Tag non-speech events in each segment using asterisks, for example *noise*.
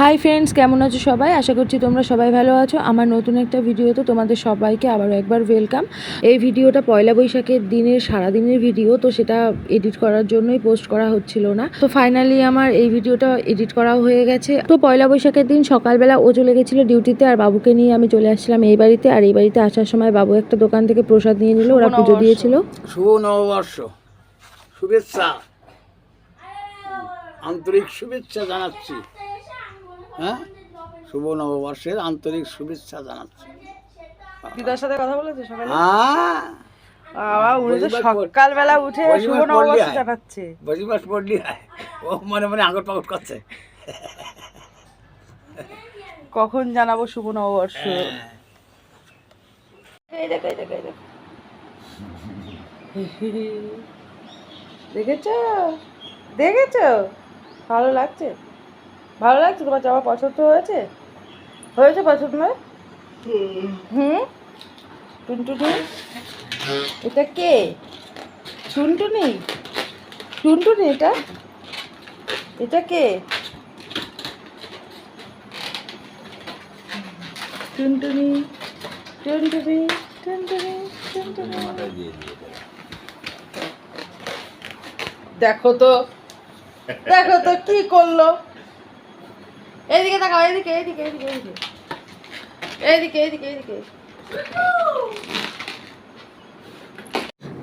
Hi friends কেমন আছো সবাই? আশা করছি তোমরা সবাই ভালো আছো। আমার নতুন একটা ভিডিওতে তোমাদের সবাইকে আবারও একবার ওয়েলকাম এই ভিডিওটা পয়লা বৈশাখের দিনের সারাদিনের ভিডিও তো সেটা এডিট করার জন্যই পোস্ট করা হচ্ছিল না। তো ফাইনালি আমার এই ভিডিওটা এডিট করা হয়ে গেছে। তো পয়লা বৈশাখের দিন সকালবেলা ও চলে গেছিল ডিউটিতে আর বাবুকে নিয়ে আমি চলে আসছিলাম এই বাড়িতে। আর এই বাড়িতে আসার সময় বাবু একটা দোকান থেকে প্রসাদ নিয়ে নিল ওরা পুজো দিয়েছিল। শুভ নববর্ষ। শুভেচ্ছা। আন্তরিক শুভেচ্ছা জানাচ্ছি। হ্যাঁ? শুভ নববর্ষের আন্তরিক শুভেচ্ছা জানাচ্ছি। দিদার সাথে কথা বলেছে সকালে? হ্যাঁ। বাবা উনি তো সকালবেলা উঠে শুভ নববর্ষ। জানাচ্ছে। পড়লি ও মনে মনে পাগট করছে। কখন জানাব শুভ নববর্ষ? হ্যাঁ। এই দেখো এই দেখো এই দেখো। দেখেছ? দেখেছ? ভালো লাগছে? ভালো লাগছে? তোমার জামা পছন্দ হয়েছে? হয়েছে পছন্দ হুম? টুনটুনি? এটা কে? টুনটুনি? টুনটুনি এটা? এটা কে? টুনটুনি? টুনটুনি? টুনটুনি? টুনটুনি? দেখো তো। দেখো তো কি করল? এইদিকে তাকাও এইদিকে এইদিকে এইদিকে এইদিকে এইদিকে এইদিকে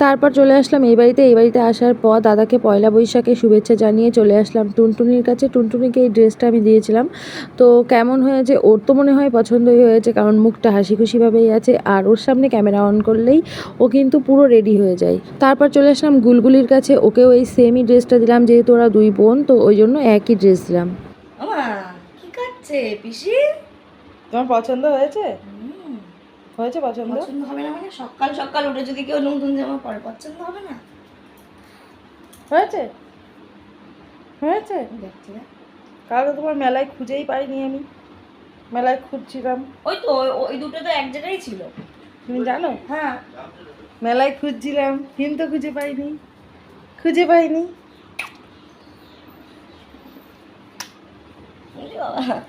তারপর চলে আসলাম এই বাড়িতে। এই বাড়িতে আসার পর দাদাকে পয়লা বৈশাখে শুভেচ্ছা জানিয়ে চলে আসলাম টুনটুনির কাছে। টুনটুনিকে এই ড্রেসটা আমি দিয়েছিলাম। তো কেমন হয়েছে? ওর তো মনে হয় পছন্দই হয়েছে, কারণ মুখটা হাসি খুশিভাবেই আছে। আর ওর সামনে ক্যামেরা অন করলেই ও কিন্তু পুরো রেডি হয়ে যায়। তারপর চলে আসলাম গুলগুলির কাছে। ওকেও এই সেমই ড্রেসটা দিলাম, যেহেতু ওরা দুই বোন, তো ওই জন্য একই ড্রেস দিলাম। কি পিসি? তোমার পছন্দ হয়েছে? হয়েছে পছন্দ? পছন্দ হবে না মানে সকাল সকাল উঠে যদি কেউ নতুন জামা পরে পছন্দ হবে না? হয়েছে? হয়েছে? দেখছি কালকে তোমার মেলায় খুঁজেই পাইনি আমি। মেলায় খুঁজছিলাম। ওই তো ওই- ওই দুটো তো এক জায়গায় ছিল। তুমি জানো? হ্যাঁ। মেলায় খুঁজছিলাম কিন্তু খুঁজে পাইনি। খুঁজে পাইনি। বাবা? *laughs*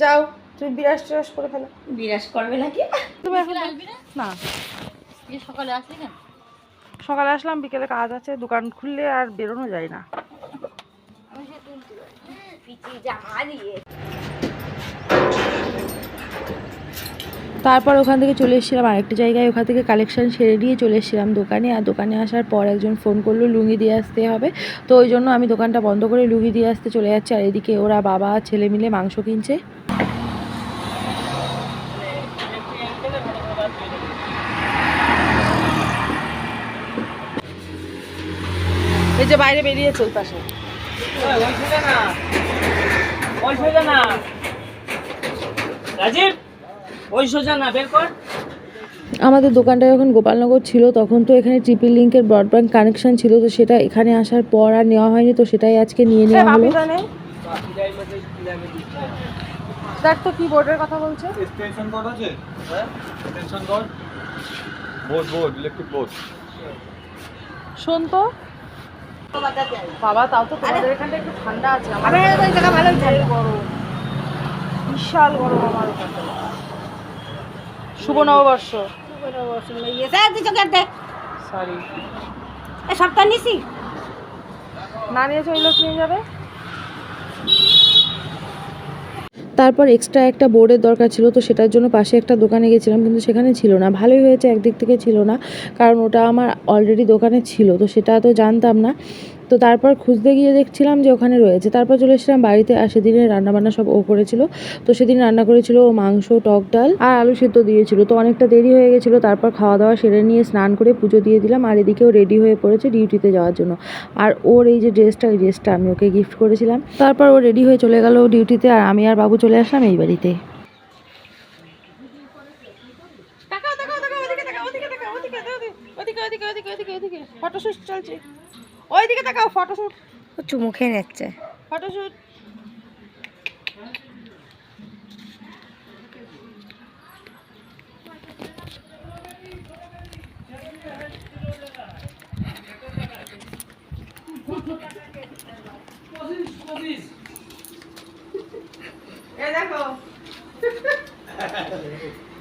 যাও তুমি বিরাস টিরাস করে ফেলো। বিরাজ করবে নাকি? তুমি এখন না? সকালে আসলি কেন? সকালে আসলাম বিকেলে কাজ আছে দোকান খুললে আর বেরোনো যায় না। আমি সে তুলতে জামা দিয়ে তারপর ওখান থেকে চলে এসেছিলাম আরেকটা জায়গায়। ওখান থেকে কালেকশন সেরে দিয়ে চলে এসেছিলাম দোকানে। আর দোকানে আসার পর একজন ফোন করল, লুঙ্গি দিয়ে আসতে হবে। তো ওই জন্য আমি দোকানটা বন্ধ করে লুঙ্গি দিয়ে আসতে চলে যাচ্ছি। আর এদিকে ওরা বাবা, ছেলে মিলে মাংস কিনছে। এই যে বাইরে বেরিয়েছে ওই রাজীব! ওই সোজা না বের কর। আমাদের দোকানটা যখন গোপালনগর ছিল তখন তো এখানে ট্রিপল লিঙ্কের ব্রডব্যান্ড কানেকশন ছিল তো সেটা এখানে আসার পর আর নেওয়া হয়নি তো সেটাই আজকে নিয়ে নেওয়া হলো। দেখ তো কি বোর্ডের কথা বলছে। টেনশন কর্ড আছে? হ্যাঁ? Tension cord board board electric board শোন তো। বাবা তাও তো তোমাদের এখানটা একটু ঠান্ডা আছে। আমার জায়গা ভালোই ঠান্ডা গরম বিশাল গরম আমার ওখানটা শুভ নববর্ষ। চোখে দেখ সরি এই সপ্তাহ নিছি। না নিয়েছে ওই লোক নিয়ে যাবে? তারপর এক্সট্রা একটা বোর্ডের দরকার ছিল তো সেটার জন্য পাশে একটা দোকানে গেছিলাম কিন্তু সেখানে ছিল না। ভালোই হয়েছে একদিক থেকে ছিল না কারণ ওটা আমার অলরেডি দোকানে ছিল তো সেটা তো জানতাম না। তো তারপর খুঁজতে গিয়ে দেখছিলাম যে ওখানে রয়েছে তারপর চলে এসেছিলাম বাড়িতে আর সেদিনের রান্নাবান্না সব ও করেছিল তো সেদিন রান্না করেছিল ও মাংস টক ডাল আর আলু সেদ্ধ দিয়েছিল তো অনেকটা দেরি হয়ে গেছিল তারপর খাওয়া দাওয়া সেরে নিয়ে স্নান করে পুজো দিয়ে দিলাম আর এদিকেও রেডি হয়ে পড়েছে ডিউটিতে যাওয়ার জন্য আর ওর এই যে ড্রেসটা ওই ড্রেসটা আমি ওকে গিফট করেছিলাম তারপর ও রেডি হয়ে চলে গেল ডিউটিতে আর আমি আর বাবু চলে আসলাম এই বাড়িতে ওদিকে ওদিকে ওদিকে ওদিকে ওদিকে ওদিকে ওদিকে ফটোশুট চলছে ওইদিকে তাকাও ফটোশুট চুমু খেয়ে নিচ্ছে। Photoshoot Thank you.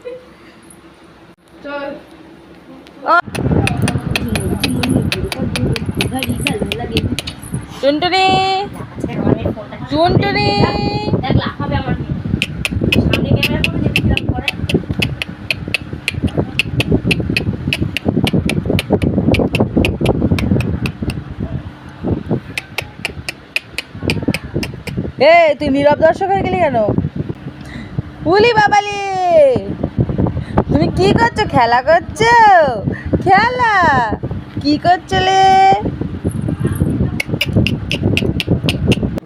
কিরম করে এ, তুই নীরব দর্শক হয়ে গেলি কেন? উলি বাবালি। তুমি কি করছ? খেলা করছ? খেলা? কি করছ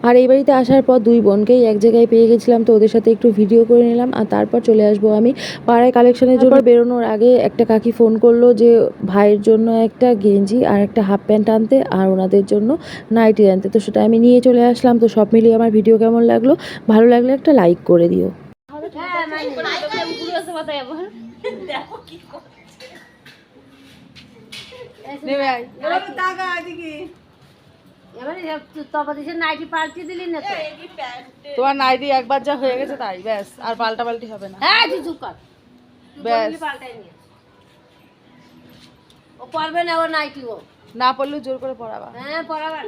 আর এই বাড়িতে আসার পর দুই বোনকেই এক জায়গায় পেয়ে গেছিলাম তো ওদের সাথে একটু ভিডিও করে নিলাম আর তারপর চলে আসব আমি পাড়ায় কালেকশনের জন্য। বেরোনোর আগে একটা কাকি ফোন করল যে ভাইয়ের জন্য একটা গেঞ্জি আর একটা হাফ প্যান্ট আনতে আর ওনাদের জন্য নাইটি আনতে। তো সেটা আমি নিয়ে চলে আসলাম তো সব মিলিয়ে আমার ভিডিও কেমন লাগল? ভালো লাগলে একটা লাইক করে দিও। এবারে তবাদেশের নাইটি পাল্টে দিলি না তোমার নাইটি একবার যা হয়ে গেছে তাই ব্যাস আর পাল্টা পাল্টি হবে না। হ্যাঁ তুই কর। ব্যাস। ও পারবে না ও নাইটি ও। না পড়লেও জোর করে পড়াবা হ্যাঁ পড়াবার